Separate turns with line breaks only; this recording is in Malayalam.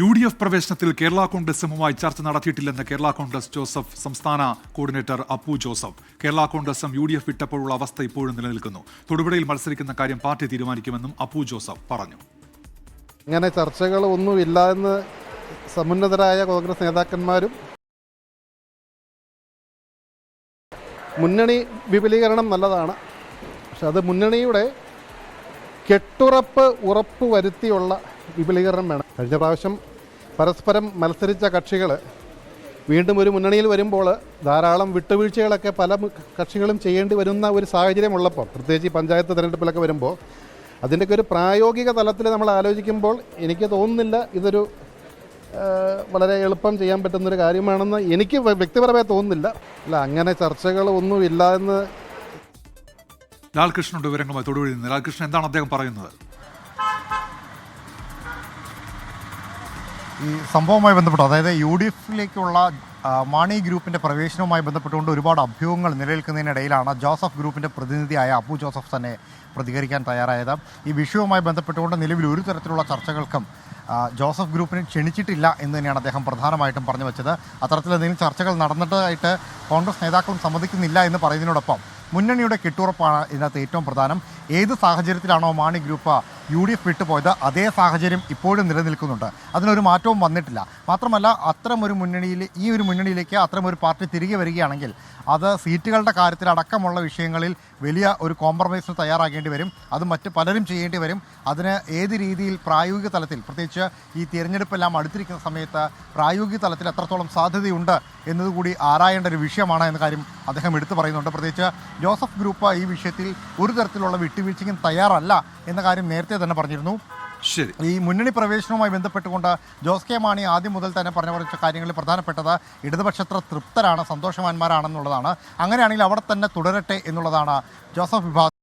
യു ഡി എഫ് പ്രവേശനത്തിൽ കേരള കോൺഗ്രസ് എമ്മുമായി ചർച്ച നടത്തിയിട്ടില്ലെന്ന് കേരള കോൺഗ്രസ് ജോസഫ് സംസ്ഥാന coordinator Appu Joseph. Kerala Congress U D F വിട്ടപ്പോഴുള്ള അവസ്ഥ ഇപ്പോഴും നിലനിൽക്കുന്നു. തൊടുപുഴയിൽ മത്സരിക്കുന്ന കാര്യം പാർട്ടി തീരുമാനിക്കുമെന്നും അപ്പു ജോസഫ് പറഞ്ഞു.
ഇങ്ങനെ ചർച്ചകൾ ഒന്നുമില്ല എന്ന് സമുന്നതരായ കോൺഗ്രസ് നേതാക്കന്മാരും മുന്നണി വിപുലീകരണം നല്ലതാണ്. പക്ഷെ അത് മുന്നണിയുടെ കെട്ടുറപ്പ് ഉറപ്പ് വരുത്തിയുള്ള വിപുലീകരണം വേണം. കഴിഞ്ഞ പ്രാവശ്യം പരസ്പരം മത്സരിച്ച കക്ഷികൾ വീണ്ടും ഒരു മുന്നണിയിൽ വരുമ്പോൾ ധാരാളം വിട്ടുവീഴ്ചകളൊക്കെ പല കക്ഷികളും ചെയ്യേണ്ടി വരുന്ന ഒരു സാഹചര്യമുള്ളപ്പോൾ പ്രത്യേകിച്ച് ഈ പഞ്ചായത്ത് തിരഞ്ഞെടുപ്പിലൊക്കെ വരുമ്പോൾ അതിന്റെയൊക്കെ ഒരു പ്രായോഗിക തലത്തിൽ നമ്മൾ ആലോചിക്കുമ്പോൾ എനിക്ക് തോന്നുന്നില്ല ഇതൊരു വളരെ എളുപ്പം ചെയ്യാൻ പറ്റുന്നൊരു കാര്യമാണെന്ന് എനിക്ക് വ്യക്തിപരമായി തോന്നുന്നില്ല. അല്ല അങ്ങനെ ചർച്ചകൾ ഒന്നുമില്ല എന്ന്
ലാൽകൃഷ്ണന്റെ വിവരങ്ങളുമായി നിന്ന്. ലാൽകൃഷ്ണൻ എന്താണ് അദ്ദേഹം പറയുന്നത്?
ഈ സംഭവവുമായി ബന്ധപ്പെട്ട് അതായത് യു ഡി എഫിലേക്കുള്ള മാണി ഗ്രൂപ്പിന്റെ പ്രവേശനവുമായി ബന്ധപ്പെട്ടുകൊണ്ട് ഒരുപാട് അഭ്യൂഹങ്ങൾ നിലനിൽക്കുന്നതിനിടയിലാണ് ജോസഫ് ഗ്രൂപ്പിന്റെ പ്രതിനിധിയായ അബു ജോസഫ് തന്നെ പ്രതികരിക്കാൻ തയ്യാറായത്. ഈ വിഷയവുമായി ബന്ധപ്പെട്ടുകൊണ്ട് നിലവിൽ ഒരു തരത്തിലുള്ള ചർച്ചകൾക്കും ജോസഫ് ഗ്രൂപ്പിനെ ക്ഷണിച്ചിട്ടില്ല എന്ന് തന്നെയാണ് അദ്ദേഹം പ്രധാനമായിട്ടും പറഞ്ഞു വെച്ചത്. അത്തരത്തിൽ എന്തെങ്കിലും ചർച്ചകൾ നടന്നിട്ടായിട്ട് കോൺഗ്രസ് നേതാക്കളും സമ്മതിക്കുന്നില്ല എന്ന് പറയുന്നതിനോടൊപ്പം മുന്നണിയുടെ കെട്ടുറപ്പാണ് ഇതിനകത്ത് ഏറ്റവും പ്രധാനം. ഏത് സാഹചര്യത്തിലാണോ Mani group U D F വിട്ടുപോയത് അതേ സാഹചര്യം ഇപ്പോഴും നിലനിൽക്കുന്നുണ്ട്. അതിനൊരു മാറ്റവും വന്നിട്ടില്ല. മാത്രമല്ല അത്തരം ഒരു മുന്നണിയിൽ ഈ ഒരു മുന്നണിയിലേക്ക് അത്തരം ഒരു പാർട്ടി തിരികെ വരികയാണെങ്കിൽ അത് സീറ്റുകളുടെ കാര്യത്തിൽ അടക്കമുള്ള വിഷയങ്ങളിൽ വലിയ ഒരു കോംപ്രമൈസിന് തയ്യാറാകേണ്ടി വരും. അത് മറ്റ് പലരും ചെയ്യേണ്ടി വരും. അതിന് ഏത് രീതിയിൽ പ്രായോഗിക തലത്തിൽ പ്രത്യേകിച്ച് ഈ തിരഞ്ഞെടുപ്പെല്ലാം അടുത്തിരിക്കുന്ന സമയത്ത് പ്രായോഗിക തലത്തിൽ എത്രത്തോളം സാധ്യതയുണ്ട് എന്നതുകൂടി ആരായേണ്ട ഒരു വിഷയമാണ് എന്ന കാര്യം അദ്ദേഹം എടുത്തു പറയുന്നുണ്ട്. പ്രത്യേകിച്ച് ജോസഫ് ഗ്രൂപ്പ് ഈ വിഷയത്തിൽ ഒരു തരത്തിലുള്ള വിട്ടുവീഴ്ചയ്ക്കും തയ്യാറല്ല. എന്ന കാര്യം നേരത്തെ തന്നെ പറഞ്ഞിരുന്നു.
ശരി.
ഈ മുന്നണി പ്രവേശനവുമായി ബന്ധപ്പെട്ടുകൊണ്ട് ജോസ് കെ മാണി ആദ്യം മുതൽ തന്നെ പറഞ്ഞ കുറച്ച് കാര്യങ്ങളിൽ പ്രധാനപ്പെട്ടത് ഇടതുപക്ഷത്ര തൃപ്തരാണ് സന്തോഷവാന്മാരാണെന്നുള്ളതാണ്. അങ്ങനെയാണെങ്കിൽ അവിടെ തന്നെ തുടരട്ടെ എന്നുള്ളതാണ് ജോസഫ് വിഭാഗം